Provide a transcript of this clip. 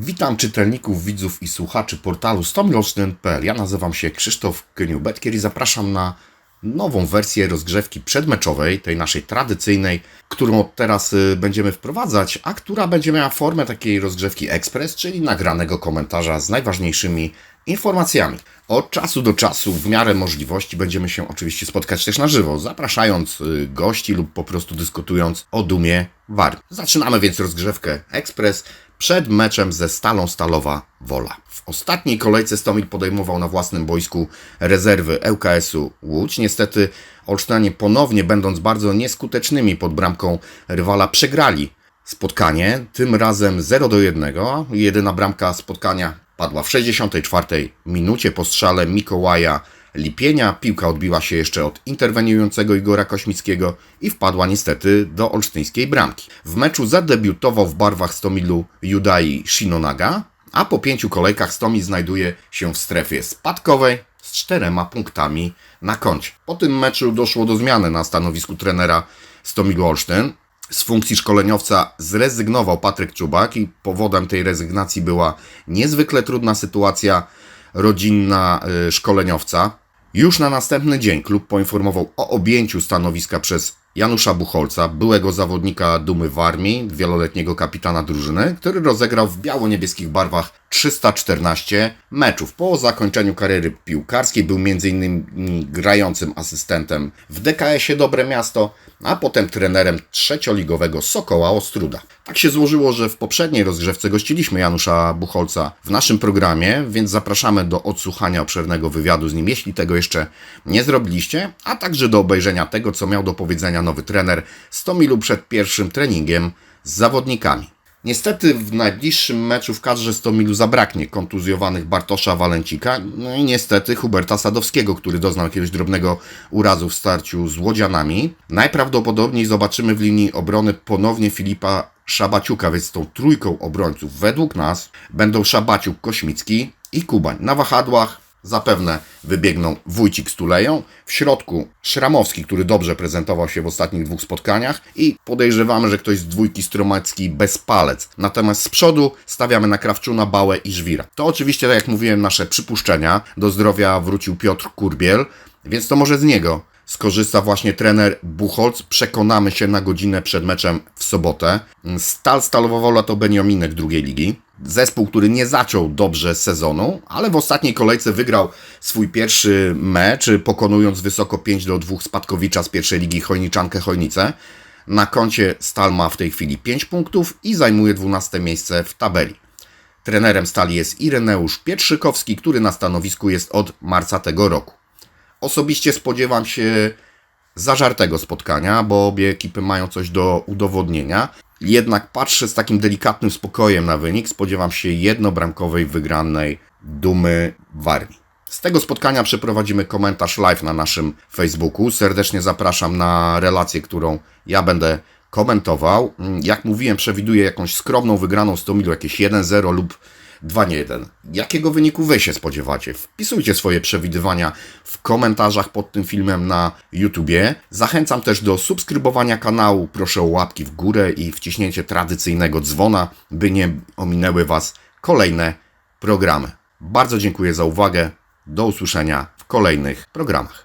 Witam czytelników, widzów i słuchaczy portalu stomroczny.pl. Ja nazywam się Krzysztof Kyniu-Betkier i zapraszam na nową wersję rozgrzewki przedmeczowej, tej naszej tradycyjnej, którą od teraz y, będziemy wprowadzać, a która będzie miała formę takiej rozgrzewki ekspres, czyli nagranego komentarza z najważniejszymi informacjami. Od czasu do czasu, w miarę możliwości, będziemy się oczywiście spotkać też na żywo, zapraszając y, gości lub po prostu dyskutując o dumie Warmii. Zaczynamy więc rozgrzewkę ekspres przed meczem ze Stalą Stalowa Wola. W ostatniej kolejce Stomil podejmował na własnym boisku rezerwy ŁKS-u Łódź. Niestety Olsztynianie ponownie, będąc bardzo nieskutecznymi pod bramką rywala, przegrali spotkanie, tym razem 0 do 1. Jedyna bramka spotkania padła w 64 minucie po strzale Mikołaja Lipienia. Piłka odbiła się jeszcze od interweniującego Igora Kośmickiego i wpadła niestety do olsztyńskiej bramki. W meczu zadebiutował w barwach Stomilu Judai Shinonaga, a po pięciu kolejkach Stomil znajduje się w strefie spadkowej z czterema punktami na koncie. Po tym meczu doszło do zmiany na stanowisku trenera Stomilu Olsztyn. Z funkcji szkoleniowca zrezygnował Patryk Czubak i powodem tej rezygnacji była niezwykle trudna sytuacja rodzinna y, szkoleniowca. Już na następny dzień klub poinformował o objęciu stanowiska przez Janusza Bucholca, byłego zawodnika Dumy w armii, wieloletniego kapitana drużyny, który rozegrał w biało-niebieskich barwach 314 meczów. Po zakończeniu kariery piłkarskiej był m.in. grającym asystentem w DKS-ie Dobre Miasto, a potem trenerem trzecioligowego Sokoła Ostruda. Tak się złożyło, że w poprzedniej rozgrzewce gościliśmy Janusza Bucholca w naszym programie, więc zapraszamy do odsłuchania obszernego wywiadu z nim, jeśli tego jeszcze nie zrobiliście, a także do obejrzenia tego, co miał do powiedzenia nowy trener 100 milu przed pierwszym treningiem z zawodnikami. Niestety w najbliższym meczu w kadrze Stomilu zabraknie kontuzjowanych Bartosza Walencika, no i niestety Huberta Sadowskiego, który doznał jakiegoś drobnego urazu w starciu z Łodzianami. Najprawdopodobniej zobaczymy w linii obrony ponownie Filipa Szabaciuka, więc tą trójką obrońców według nas będą Szabaciuk, Kośmicki i Kubań. Na wahadłach Zapewne wybiegną Wójcik z Tuleją, w środku Szramowski, który dobrze prezentował się w ostatnich dwóch spotkaniach i podejrzewamy, że ktoś z dwójki Stromacki bez palec. Natomiast z przodu stawiamy na Krawczuna, Bałę i Żwira. To oczywiście, tak jak mówiłem, nasze przypuszczenia. Do zdrowia wrócił Piotr Kurbiel, więc to może z niego skorzysta właśnie trener Buchholz. Przekonamy się na godzinę przed meczem w sobotę. Stal Stalowa Wola to Beniominek drugiej ligi. Zespół, który nie zaczął dobrze sezonu, ale w ostatniej kolejce wygrał swój pierwszy mecz, pokonując wysoko 5 do 2 Spadkowicza z pierwszej ligi Chojniczankę Chojnice. Na koncie Stal ma w tej chwili 5 punktów i zajmuje 12 miejsce w tabeli. Trenerem Stali jest Ireneusz Pietrzykowski, który na stanowisku jest od marca tego roku. Osobiście spodziewam się zażartego spotkania, bo obie ekipy mają coś do udowodnienia. Jednak patrzę z takim delikatnym spokojem na wynik. Spodziewam się jednobramkowej wygranej dumy Warmii. Z tego spotkania przeprowadzimy komentarz live na naszym Facebooku. Serdecznie zapraszam na relację, którą ja będę komentował. Jak mówiłem, przewiduję jakąś skromną wygraną 100 mil, jakieś 1-0 lub 2 nie 1. Jakiego wyniku wy się spodziewacie? Wpisujcie swoje przewidywania w komentarzach pod tym filmem na YouTubie. Zachęcam też do subskrybowania kanału. Proszę o łapki w górę i wciśnięcie tradycyjnego dzwona, by nie ominęły Was kolejne programy. Bardzo dziękuję za uwagę. Do usłyszenia w kolejnych programach.